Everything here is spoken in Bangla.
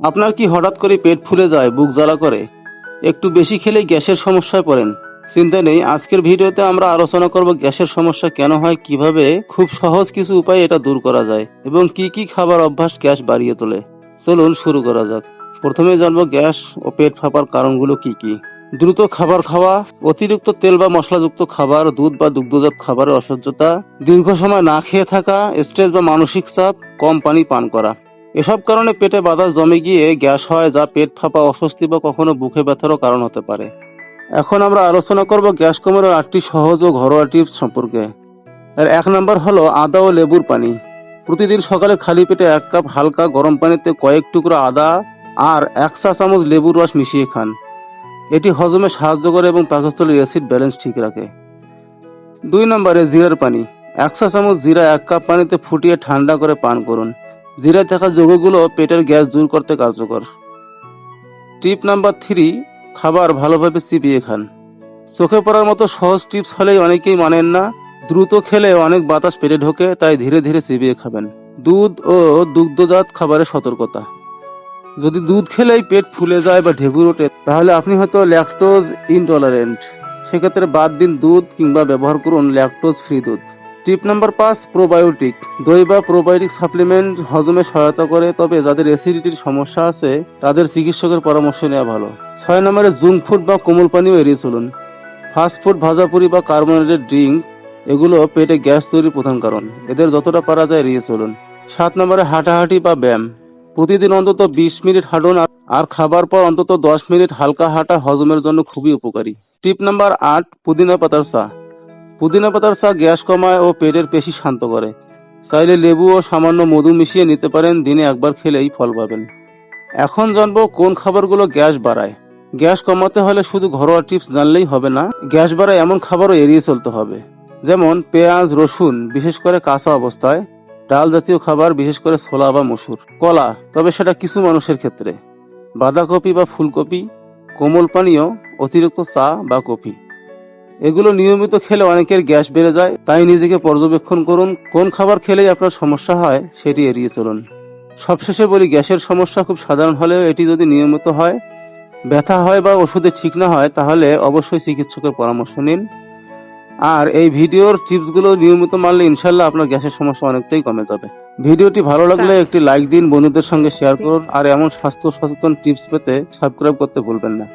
আপনার কি হঠাৎ করে পেট ফুলে যায়, বুক জ্বালা করে? একটু বেশি খেলেই গ্যাসের সমস্যায় পড়েন। চিন্তা নেই, আজকের ভিডিওতে আমরা আলোচনা করব গ্যাসের সমস্যা কেন হয়, কীভাবে খুব সহজ কিছু উপায়ে এটা দূর করা যায় এবং কি কি খাবার অভ্যাস গ্যাস বাড়িয়ে তোলে। চলুন শুরু করা যাক। প্রথমে জানব গ্যাস ও পেট ফাঁপার কারণগুলো কি কি। দ্রুত খাবার খাওয়া, অতিরিক্ত তেল বা মশলাযুক্ত খাবার, দুধ বা দুগ্ধজাত খাবারের অসহ্যতা, দীর্ঘ সময় না খেয়ে থাকা, স্ট্রেস বা মানসিক চাপ, কম পানি পান করা। এসব কারণে পেটে বাধা জমে গিয়ে গ্যাস হয়, যা পেট ফাঁপা, অস্বস্তি বা কখনো বুকে ব্যথারও কারণ হতে পারে। এখন আমরা আলোচনা করব গ্যাস কমানোর আটটি সহজ ও ঘরোয়া টিপস সম্পর্কে। এর এক নম্বর হলো আদা ও লেবুর পানি। প্রতিদিন সকালে খালি পেটে এক কাপ হালকা গরম পানিতে কয়েক টুকরো আদা আর এক চা চামচ লেবুর রস মিশিয়ে খান। এটি হজমে সাহায্য করে এবং পাকস্থলীর অ্যাসিড ব্যালেন্স ঠিক রাখে। দুই নম্বরে জিরার পানি। এক চা চামচ জিরা এক কাপ পানিতে ফুটিয়ে ঠান্ডা করে পান করুন। জিরায় থাকা যৌগগুলো পেটের গ্যাস দূর করতে কার্যকর। টিপ নাম্বার থ্রি, খাবার ভালোভাবে চিবিয়ে খান। চোখে পড়ার মতো সহজ টিপস হলেই অনেকেই মানেন না, দ্রুত খেলে অনেক বাতাস পেটে ঢোকে, তাই ধীরে ধীরে চিবিয়ে খাবেন। দুধ ও দুগ্ধজাত খাবারের সতর্কতা। যদি দুধ খেলেই পেট ফুলে যায় বা ঢেকুর ওঠে, তাহলে আপনি হয়তো ল্যাকটোজ ইনটলারেন্ট। সেক্ষেত্রে বাদ দিন দুধ কিংবা ব্যবহার করুন ল্যাকটোজ ফ্রি দুধ। টিপ নাম্বার পাঁচ, প্রোবায়োটিক। দই বা প্রোবায়োটিক সাপ্লিমেন্ট হজমে সহায়তা করে, তবে যাদের অ্যাসিডিটির সমস্যা আছে, তাদের চিকিৎসকের পরামর্শ নেওয়া ভালো। ছয় নম্বরে জুঙ্ক ফুড বা কোমল পানীয় এড়িয়ে চলুন। ফাস্ট ফুড ভাজাপুরি বা কার্বোনেটেড ড্রিঙ্ক, এগুলো পেটে গ্যাস তৈরির প্রধান কারণ। এদের যতটা পারা যায় এড়িয়ে চলুন। সাত নম্বরে হাঁটাহাঁটি বা ব্যায়াম। প্রতিদিন অন্তত বিশ মিনিট হাঁটুন আর খাবার পর অন্তত দশ মিনিট হালকা হাঁটা হজমের জন্য খুবই উপকারী। টিপ নাম্বার আট, পুদিনা পাতার চা। পুদিনা পাতার চা গ্যাস কমায় ও পেটের পেশি শান্ত করে। চাইলে লেবু ও সামান্য মধু মিশিয়ে নিতে পারেন, দিনে একবার খেলেই ফল পাবেন। এখন জানব কোন খাবারগুলো গ্যাস বাড়ায়। গ্যাস কমাতে হলে শুধু ঘরোয়া টিপস জানলেই হবে না, গ্যাস বাড়ায় এমন খাবারও এড়িয়ে চলতে হবে। যেমন পেঁয়াজ, রসুন, বিশেষ করে কাঁচা অবস্থায়, ডাল জাতীয় খাবার, বিশেষ করে ছোলা বা মসুর। কলা, তবে সেটা কিছু মানুষের ক্ষেত্রে। বাঁধাকপি বা ফুলকপি, কোমল পানীয়, অতিরিক্ত চা বা কফি। এগুলো নিয়মিত খেলে অনেকের গ্যাস বেড়ে যায়। তাই নিজেকে পর্যবেক্ষণ করুন কোন খাবার খেলেই আপনার সমস্যা হয় সেটি এড়িয়ে চলুন। সবশেষে বলি গ্যাসের সমস্যা খুব সাধারণ হলেও এটি যদি নিয়মিত হয় ব্যথা হয় বা ওষুধে ঠিক না হয় তাহলে অবশ্যই চিকিৎসকের পরামর্শ নিন। আর এই ভিডিওর টিপসগুলো নিয়মিত মানলে ইনশাল্লাহ আপনার গ্যাসের সমস্যা অনেকটাই কমে যাবে। ভিডিওটি ভালো লাগলে একটি লাইক দিন বন্ধুদের সঙ্গে শেয়ার করুন আর এমন স্বাস্থ্য সচেতন টিপস পেতে সাবস্ক্রাইব করতে ভুলবেন না।